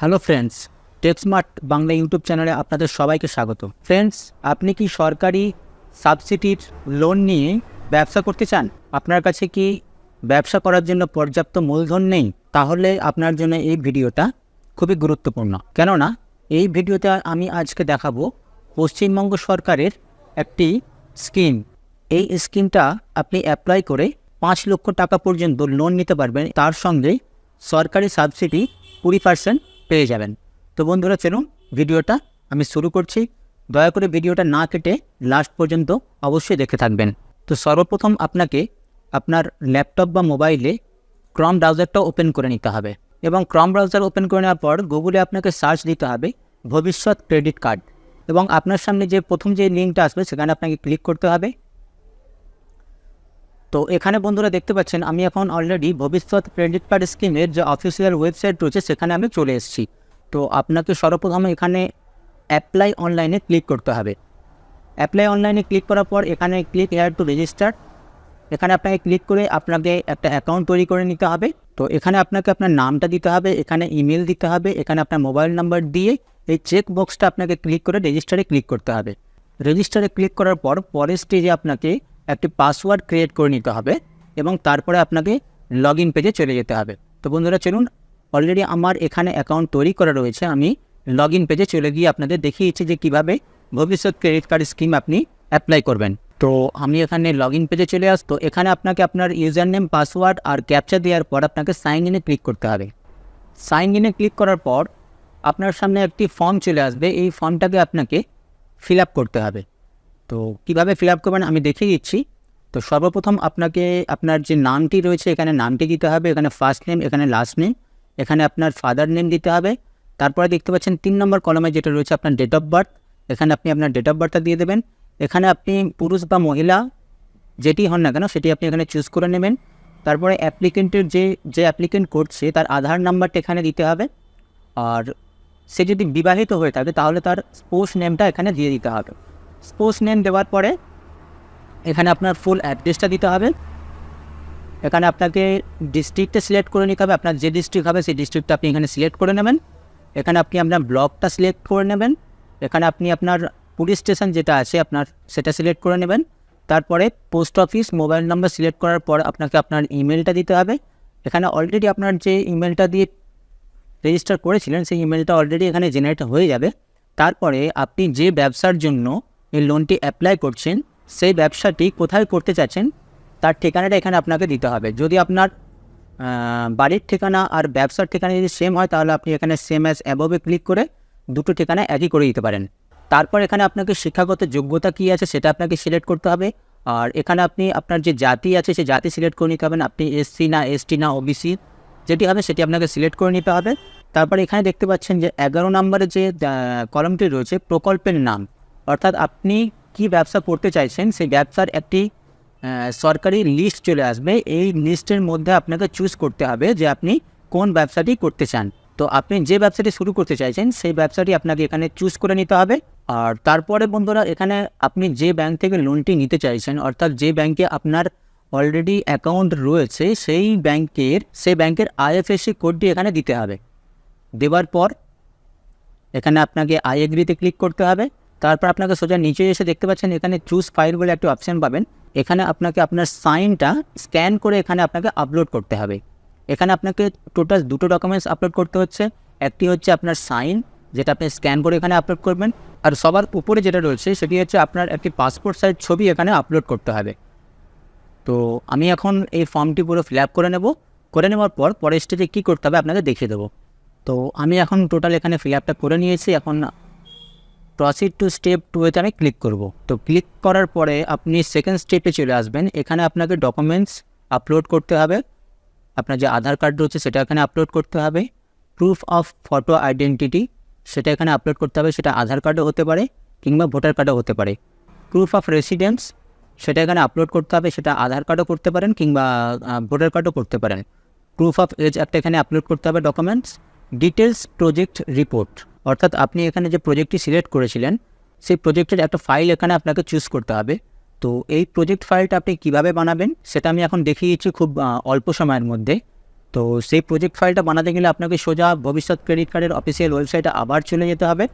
Hello friends, Techsmart Bangla YouTube চ্যানেলে আপনাদের সবাইকে স্বাগত। ফ্রেন্ডস, আপনি কি সরকারি সাবসিডির লোন নিয়ে ব্যবসা করতে চান? আপনার কাছে কি ব্যবসা করার জন্য পর্যাপ্ত মূলধন নেই? তাহলে আপনার জন্য এই ভিডিওটা খুবই গুরুত্বপূর্ণ। কেননা, এই ভিডিওতে আমি আজকে দেখাবো পশ্চিমবঙ্গ সরকারের একটি স্কিম। এই স্কিমটা আপনি অ্যাপ্লাই করে পাঁচ লক্ষ টাকা পর্যন্ত লোন নিতে পারবেন। তার সঙ্গে সরকারি সাবসিডি কুড়ি পার্সেন্ট পেয়ে যাবেন। তো বন্ধুরা, চলুন ভিডিওটা আমি শুরু করছি। দয়া করে ভিডিওটা না কেটে লাস্ট পর্যন্ত অবশ্যই দেখে থাকবেন। তো সর্বপ্রথম আপনাকে আপনার ল্যাপটপ বা মোবাইলে ক্রম ব্রাউজারটা ওপেন করে নিতে হবে এবং ক্রম ব্রাউজার ওপেন করে নেওয়ার পর গুগলে আপনাকে সার্চ দিতে হবে ভবিষ্যৎ ক্রেডিট কার্ড এবং আপনার সামনে যে প্রথম যে লিঙ্কটা আসবে সেখানে আপনাকে ক্লিক করতে হবে। তো এখানে বন্ধুরা দেখতে পাচ্ছেন, আমি এখন অলরেডি ভবিষ্যৎ ক্রেডিট কার্ড স্কিমের যে অফিসিয়াল ওয়েবসাইট রয়েছে, সেখানে আমি চলে এসেছি। তো আপনাকে সর্বপ্রথমে এখানে অ্যাপ্লাই অনলাইনে ক্লিক করতে হবে। অ্যাপ্লাই অনলাইনে ক্লিক করার পর এখানে ক্লিক হেয়ার টু রেজিস্টার এখানে আপনাকে ক্লিক করে আপনাকে একটা অ্যাকাউন্ট তৈরি করে নিতে হবে। তো এখানে আপনাকে আপনার নামটা দিতে হবে, এখানে ইমেল দিতে হবে, এখানে আপনার মোবাইল নাম্বার দিয়ে এই চেক বক্সটা আপনাকে ক্লিক করে রেজিস্টারে ক্লিক করতে হবে। রেজিস্টারে ক্লিক করার পর পরের স্টেজে আপনাকে একটি পাসওয়ার্ড ক্রিয়েট করে নিতে হবে এবং তারপরে আপনাকে লগ ইন পেজে চলে যেতে হবে। তো বন্ধুরা, চলুন অলরেডি আমার এখানে অ্যাকাউন্ট তৈরি করা রয়েছে। আমি লগ ইন পেজে চলে গিয়ে আপনাদের দেখিয়েছি যে কীভাবে ভবিষ্যৎ ক্রেডিট কার্ড স্কিম আপনি অ্যাপ্লাই করবেন। তো আমি এখানে লগ ইন পেজে চলে আস, তো এখানে আপনাকে আপনার ইউজার নেম পাসওয়ার্ড আর ক্যাপচা দেওয়ার পর আপনাকে সাইন ইনে ক্লিক করতে হবে। সাইন ইনে ক্লিক করার পর আপনার সামনে একটি ফর্ম চলে আসবে। এই ফর্মটাকে আপনাকে ফিল করতে হবে। তো কীভাবে ফিল আপ করবেন আমি দেখিয়ে দিচ্ছি। তো সর্বপ্রথম আপনাকে, আপনার যে নামটি রয়েছে, এখানে নামটি দিতে হবে, এখানে ফার্স্ট নেম এখানে লাস্ট নেম এখানে আপনার ফাদার নেম দিতে হবে। তারপরে দেখতে পাচ্ছেন তিন নম্বর কলমে যেটা রয়েছে আপনার ডেট অফ বার্থ এখানে আপনি আপনার ডেট অফ বার্থটা দিয়ে দেবেন। এখানে আপনি পুরুষ বা মহিলা, যেটি হন না কেন, সেটি আপনি এখানে চুজ করে নেবেন। তারপরে অ্যাপ্লিকেন্টের যে যে অ্যাপ্লিকেন্ট করছে, তার আধার নাম্বারটা এখানে দিতে হবে। আর সে যদি বিবাহিত হয়ে থাকে, তাহলে তার স্পোর্টস নেমটা এখানে দিয়ে দিতে হবে। স্পোর্টস নেম দেওয়ার পরে এখানে আপনার ফুল অ্যাড্রেসটা দিতে হবে। এখানে আপনাকে ডিস্ট্রিক্টটা সিলেক্ট করে নিতে হবে। আপনার যে ডিস্ট্রিক্ট হবে সেই ডিস্ট্রিক্টটা আপনি এখানে সিলেক্ট করে নেবেন। এখানে আপনি আপনার ব্লকটা সিলেক্ট করে নেবেন। এখানে আপনি আপনার পুলিশ স্টেশন যেটা আছে আপনার সেটা সিলেক্ট করে নেবেন। তারপরে post office mobile number select করার পর আপনাকে আপনার ইমেলটা দিতে হবে। এখানে অলরেডি আপনার যে ইমেলটা দিয়ে রেজিস্টার করেছিলেন, সেই ইমেলটা অলরেডি এখানে জেনারেট হয়ে যাবে। তারপরে আপনি যে ব্যবসার জন্য এই লোনটি অ্যাপ্লাই করছেন, সেই ব্যবসাটি কোথায় করতে চাচ্ছেন, তার ঠিকানাটা এখানে আপনাকে দিতে হবে। যদি আপনার বাড়ির ঠিকানা আর ব্যবসার ঠিকানা যদি সেম হয়, তাহলে আপনি এখানে সেম অ্যাজ অ্যাবভে ক্লিক করে দুটো ঠিকানা একই করে দিতে পারেন। তারপর এখানে আপনাকে শিক্ষাগত যোগ্যতা কী আছে সেটা আপনাকে সিলেক্ট করতে হবে। আর এখানে আপনি আপনার যে জাতি আছে, সেই জাতি সিলেক্ট করে নিতে হবেন আপনি এসসি না এসটি না ওবিসি যেটি হবে সেটি আপনাকে সিলেক্ট করে নিতে হবে। তারপরে এখানে দেখতে পাচ্ছেন যে এগারো নম্বরে যে কলমটি রয়েছে, প্রকল্পের নাম। অর্থাৎ আপনি কি ব্যবসা করতে চাইছেন, সেই ব্যবসার একটি সরকারি লিস্ট চলে আসবে। এই লিস্টের মধ্যে আপনাকে চুজ করতে হবে যে আপনি কোন ব্যবসাটি করতে চান। তো আপনি যে ব্যবসাটি শুরু করতে চাইছেন, সেই ব্যবসাটি আপনাকে এখানে চুজ করে নিতে হবে। আর তারপরে বন্ধুরা, এখানে আপনি যে ব্যাংক থেকে লোনটি নিতে চাইছেন, অর্থাৎ যে ব্যাংকে আপনার অলরেডি অ্যাকাউন্ট রয়েছে, সেই ব্যাংকের সেই ব্যাংকের আইএফএসসি কোডটি এখানে দিতে হবে। দেওয়ার পর, এখানে আপনাকে আই এগ্রিতে ক্লিক করতে হবে। তারপর আপনাকে সোজা নিচে এসে দেখতে পাচ্ছেন এখানে চুজ ফাইল বলে একটা অপশান পাবেন। এখানে আপনাকে আপনার সাইনটা স্ক্যান করে এখানে আপনাকে আপলোড করতে হবে। এখানে আপনাকে টোটাল দুটো ডকুমেন্টস আপলোড করতে হচ্ছে। একটি হচ্ছে আপনার সাইন যেটা আপনি স্ক্যান করে এখানে আপলোড করবেন। আর সবার উপরে যেটা রয়েছে, সেটি হচ্ছে আপনার একটি পাসপোর্ট সাইজ ছবি এখানে আপলোড করতে হবে। তো আমি এখন এই ফর্মটি পুরো ফিল করে নেব। করে নেওয়ার পর পরের স্টেজে কী করতে হবে আপনাকে দেখিয়ে দেবো। তো আমি এখন টোটাল এখানে ফিল করে নিয়েছি। এখন প্রসিড টু স্টেপ টুয়েতে আমি ক্লিক করব। তো ক্লিক করার পরে আপনি সেকেন্ড স্টেপে চলে আসবেন। এখানে আপনাকে ডকুমেন্টস আপলোড করতে হবে। আপনার যে আধার কার্ড রয়েছে সেটা এখানে আপলোড করতে হবে। প্রুফ অফ ফটো আইডেন্টিটি সেটা এখানে আপলোড করতে হবে। সেটা আধার কার্ডও হতে পারে কিংবা ভোটার কার্ডও হতে পারে। প্রুফ অফ রেসিডেন্স সেটা এখানে আপলোড করতে হবে। সেটা আধার কার্ডও করতে পারেন কিংবা ভোটার কার্ডও করতে পারেন। প্রুফ অফ এজ একটা এখানে আপলোড করতে হবে ডকুমেন্টস ডিটেলস প্রজেক্ট রিপোর্ট অর্থাৎ আপনি এখানে যে প্রজেক্টটি সিলেক্ট করেছিলেন, সেই প্রজেক্টের একটা ফাইল এখানে আপনাকে চুজ করতে হবে। তো এই প্রজেক্ট ফাইলটা আপনি কীভাবে বানাবেন, সেটা আমি এখন দেখিয়ে দিচ্ছি খুব অল্প সময়ের মধ্যে। তো সেই প্রজেক্ট ফাইলটা বানাতে গেলে আপনাকে সোজা ভবিষ্যৎ ক্রেডিট কার্ডের অফিসিয়াল ওয়েবসাইটে আবার চলে যেতে হবে।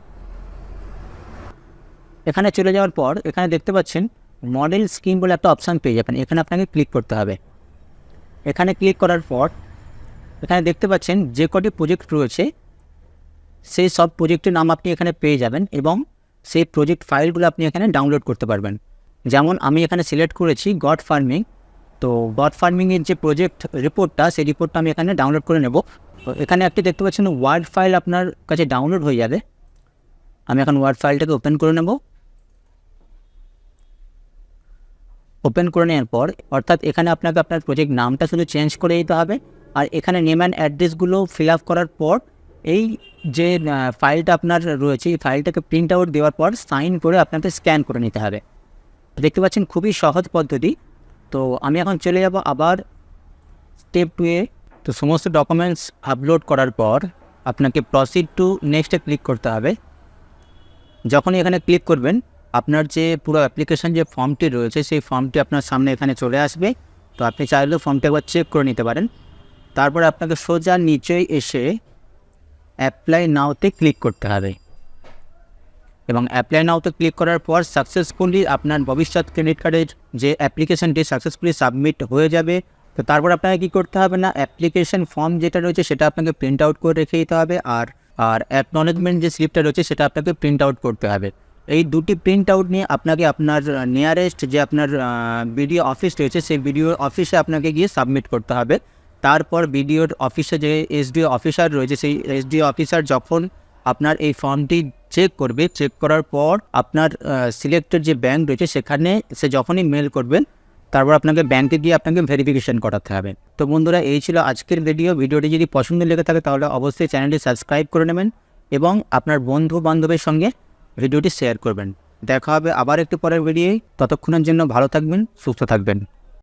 এখানে চলে যাওয়ার পর এখানে দেখতে পাচ্ছেন মডেল স্কিম বলে একটা অপশান পেয়ে যাবেন। এখানে আপনাকে ক্লিক করতে হবে। এখানে ক্লিক করার পর এখানে দেখতে পাচ্ছেন যে কটি প্রজেক্ট রয়েছে সেই সব প্রজেক্টের নাম আপনি এখানে পেয়ে যাবেন এবং সেই প্রজেক্ট ফাইলগুলো আপনি এখানে ডাউনলোড করতে পারবেন। যেমন আমি এখানে সিলেক্ট করেছি গড ফার্মিং তো গড ফার্মিংয়ের যে প্রজেক্ট রিপোর্টটা সেই রিপোর্টটা আমি এখানে ডাউনলোড করে নেব। এখানে একটি দেখতে পাচ্ছেন ওয়ার্ড ফাইল আপনার কাছে ডাউনলোড হয়ে যাবে। আমি এখন ওয়ার্ড ফাইলটাকে ওপেন করে নেব। ওপেন করে নেওয়ার পর, অর্থাৎ এখানে আপনাকে আপনার প্রজেক্ট নামটা শুধু চেঞ্জ করে দিতে হবে। আর এখানে নেম অ্যান্ড অ্যাড্রেসগুলো ফিল আপ করার পর এই যে ফাইলটা আপনার রয়েছে, এই ফাইলটাকে প্রিন্ট আউট দেওয়ার পর সাইন করে আপনাকে স্ক্যান করে নিতে হবে। দেখতে পাচ্ছেন খুবই সহজ পদ্ধতি। তো আমি এখন চলে যাব আবার স্টেপ টুয়ে তো সমস্ত ডকুমেন্টস আপলোড করার পর আপনাকে প্রসিড টু নেক্সটে ক্লিক করতে হবে। যখনই এখানে ক্লিক করবেন, আপনার যে পুরো অ্যাপ্লিকেশন যে ফর্মটি রয়েছে, সেই ফর্মটি আপনার সামনে এখানে চলে আসবে। তো আপনি চাইলেও ফর্মটি একবার চেক করে নিতে পারেন। তারপরে আপনাকে সোজা নিচেই এসে অ্যাপ্লাই নাওতে ক্লিক করতে হবে। এবং অ্যাপ্লাই নাওতে ক্লিক করার পর সাকসেসফুলি আপনার ভবিষ্যৎ ক্রেডিট কার্ডের যে অ্যাপ্লিকেশনটি সাকসেসফুলি সাবমিট হয়ে যাবে, তো তারপর আপনাকে কী করতে হবে না অ্যাপ্লিকেশন ফর্ম যেটা রয়েছে সেটা আপনাকে প্রিন্ট আউট করে রেখে দিতে হবে আর আর অ্যাকনলেজমেন্ট যে স্লিপটা রয়েছে সেটা আপনাকে প্রিন্ট আউট করতে হবে। এই দুটি প্রিন্ট আউট নিয়ে আপনাকে আপনার নিয়ারেস্ট যে আপনার বিডিও অফিস রয়েছে, সেই বিডিও অফিসে আপনাকে গিয়ে সাবমিট করতে হবে। তারপর বিডিওর অফিসে যে এসডিও অফিসার রয়েছে, সেই এসডিও অফিসার যখন আপনার এই ফর্মটি চেক করবে চেক করার পর আপনার সিলেক্টেড যে ব্যাংক রয়েছে সেখানে সে যখনই মেল করবেন, তারপর আপনাকে ব্যাংকে গিয়ে আপনাকে ভেরিফিকেশন করাতে হবে। তো বন্ধুরা, এই ছিল আজকের ভিডিও ভিডিওটি যদি পছন্দ লেগে থাকে, তাহলে অবশ্যই চ্যানেলটি সাবস্ক্রাইব করে নেবেন এবং আপনার বন্ধু বান্ধবের সঙ্গে ভিডিওটি শেয়ার করবেন। দেখা হবে আবার একটু পরের ভিডিওয় ততক্ষণের জন্য ভালো থাকবেন, সুস্থ থাকবেন।